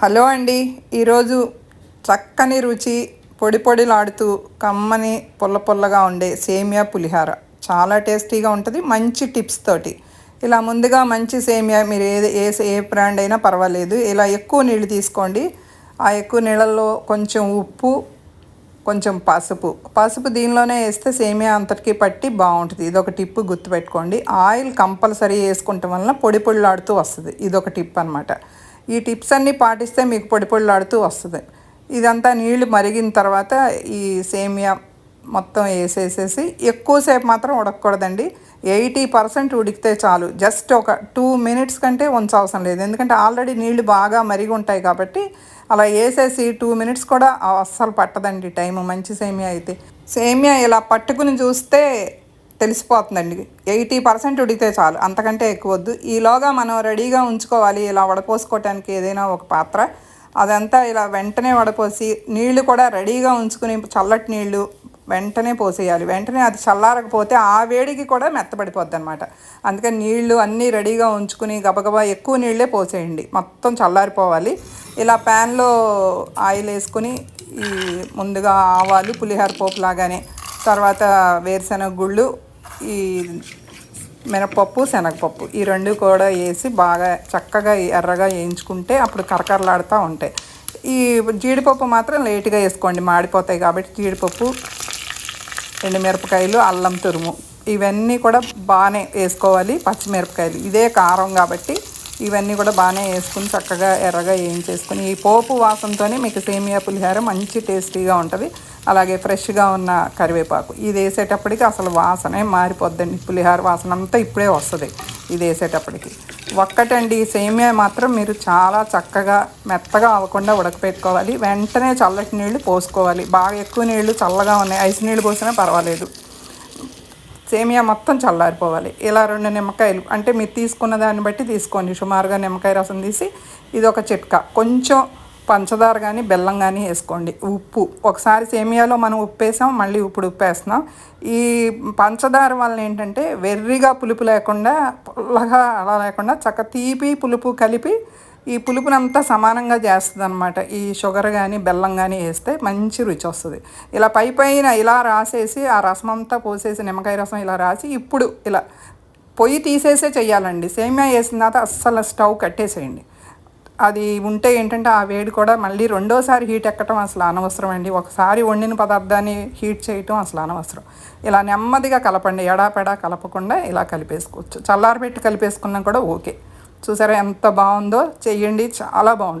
Hello అండి. ఈరోజు చక్కని రుచి పొడి పొడిలాడుతూ కమ్మని పుల్ల పుల్లగా ఉండే సేమియా పులిహార. చాలా టేస్టీగా ఉంటుంది మంచి టిప్స్ తోటి. ఇలా ముందుగా మంచి సేమియా మీరు ఏది ఏ ఏ బ్రాండ్ అయినా పర్వాలేదు. ఇలా ఎక్కువ నీళ్ళు తీసుకోండి. ఆ ఎక్కువ నీళ్ళల్లో కొంచెం ఉప్పు కొంచెం పసుపు. పసుపు దీనిలోనే వేస్తే సేమియా అంతటికి పట్టి బాగుంటుంది. ఇది ఒక టిప్ గుర్తుపెట్టుకోండి. ఆయిల్ కంపల్సరీ వేసుకుంటాం వలన పొడి పొడిలాడుతూ వస్తుంది. ఇది ఒక టిప్ అనమాట ఈ టిప్స్ అన్నీ పాటిస్తే మీకు పొడి పొడిలాడుతూ వస్తుంది. ఇదంతా నీళ్ళు మరిగిన తర్వాత ఈ సేమియా మొత్తం వేసేసేసి ఎక్కువసేపు మాత్రం ఉడకకూడదండి. ఎయిటీ పర్సెంట్ ఉడికితే చాలు. జస్ట్ ఒక టూ మినిట్స్ కంటే ఉంచవసరం లేదు. ఎందుకంటే ఆల్రెడీ నీళ్ళు బాగా మరిగి ఉంటాయి కాబట్టి అలా వేసేసి టూ మినిట్స్ కూడా అస్సలు పట్టదండి టైం మంచి సేమియా అయితే. సేమియా ఇలా పట్టుకుని చూస్తే తెలిసిపోతుందండి. ఎయిటీ పర్సెంట్ ఉడితే చాలు అంతకంటే ఎక్కువ వద్దు. ఈలోగా మనం రెడీగా ఉంచుకోవాలి ఇలా వడపోసుకోవటానికి ఏదైనా ఒక పాత్ర. అదంతా ఇలా వెంటనే వడపోసి నీళ్ళు కూడా రెడీగా ఉంచుకుని చల్లటి నీళ్ళు వెంటనే పోసేయాలి. వెంటనే అది చల్లారకపోతే ఆ వేడికి కూడా మెత్తబడిపోద్ది అనమాట అందుకని నీళ్ళు అన్నీ రెడీగా ఉంచుకుని గబగబా ఎక్కువ నీళ్ళే పోసేయండి. మొత్తం చల్లారిపోవాలి. ఇలా ప్యాన్లో ఆయిల్ వేసుకుని ఈ ముందుగా ఆవాలు పులిహోర పోపు లాగానే తర్వాత వేరుశనగ గుళ్ళు ఈ మినపప్పు శనగపప్పు ఈ రెండు కూడా వేసి బాగా చక్కగా ఎర్రగా వేయించుకుంటే అప్పుడు కరకరలాడుతూ ఉంటాయి. ఈ జీడిపప్పు మాత్రం లేటుగా వేసుకోండి మాడిపోతాయి కాబట్టి జీడిపప్పు ఎండుమిరపకాయలు అల్లం తురుము ఇవన్నీ కూడా బాగానే వేసుకోవాలి పచ్చిమిరపకాయలు. ఇదే కారం కాబట్టి ఇవన్నీ కూడా బాగానే వేసుకుని చక్కగా ఎర్రగా వేయించేసుకుని ఈ పోపు వాసనతోనే మీకు సేమియా పులిహోర మంచి టేస్టీగా ఉంటుంది. అలాగే ఫ్రెష్గా ఉన్న కరివేపాకు. ఇది వేసేటప్పటికి అసలు వాసనే మారిపోద్దండి. పులిహోర వాసన అంతా ఇప్పుడే వస్తుంది. ఇది వేసేటప్పటికి. ఒక్కటండి సేమియా మాత్రం మీరు చాలా చక్కగా మెత్తగా అవ్వకుండా ఉడకపెట్టుకోవాలి. వెంటనే చల్లటి నీళ్ళు పోసుకోవాలి. బాగా ఎక్కువ నీళ్ళు చల్లగా ఉన్నాయి. ఐస్ నీళ్ళు పోసినా పర్వాలేదు. సేమియా మొత్తం చల్లారిపోవాలి. ఇలా రెండు నిమ్మకాయలు అంటే మీరు తీసుకున్న దాన్ని బట్టి తీసుకోండి. సుమారుగా నిమ్మకాయ రసం తీసి ఇది ఒక చిట్కా. కొంచెం పంచదార కానీ బెల్లం కానీ వేసుకోండి. ఉప్పు. ఒకసారి సేమియాలో మనం ఉప్పు వేసాం మళ్ళీ ఇప్పుడు ఉప్పు వేస్తున్నాం. ఈ పంచదార వలన ఏంటంటే వెర్రిగా పులుపు లేకుండా పుల్లగా అలా లేకుండా చక్క తీపి పులుపు కలిపి ఈ పులుపునంతా సమానంగా చేస్తుంది అనమాట ఈ షుగర్ కానీ బెల్లం కానీ వేస్తే మంచి రుచి వస్తుంది. ఇలా పై పైన ఇలా రాసేసి ఆ రసం అంతా పోసేసి నిమ్మకాయ రసం ఇలా రాసి ఇప్పుడు ఇలా పొయ్యి తీసేసే చెయ్యాలండి. సేమియా వేసిన తర్వాత అస్సలు స్టవ్ కట్టేసేయండి. అది ఉంటే ఏంటంటే ఆ వేడి కూడా మళ్ళీ రెండోసారి హీట్ ఎక్కటం అసలు అనవసరం అండి. ఒకసారి వండిన పదార్థాన్ని హీట్ చేయటం అసలు అనవసరం. ఇలా నెమ్మదిగా కలపండి. ఎడాపెడా కలపకుండా ఇలా కలిపేసుకోవచ్చు. చల్లారబెట్టి కలిపేసుకున్నా కూడా ఓకే. చూసారా ఎంత బాగుందో? చెయ్యండి చాలా బాగుంటుంది.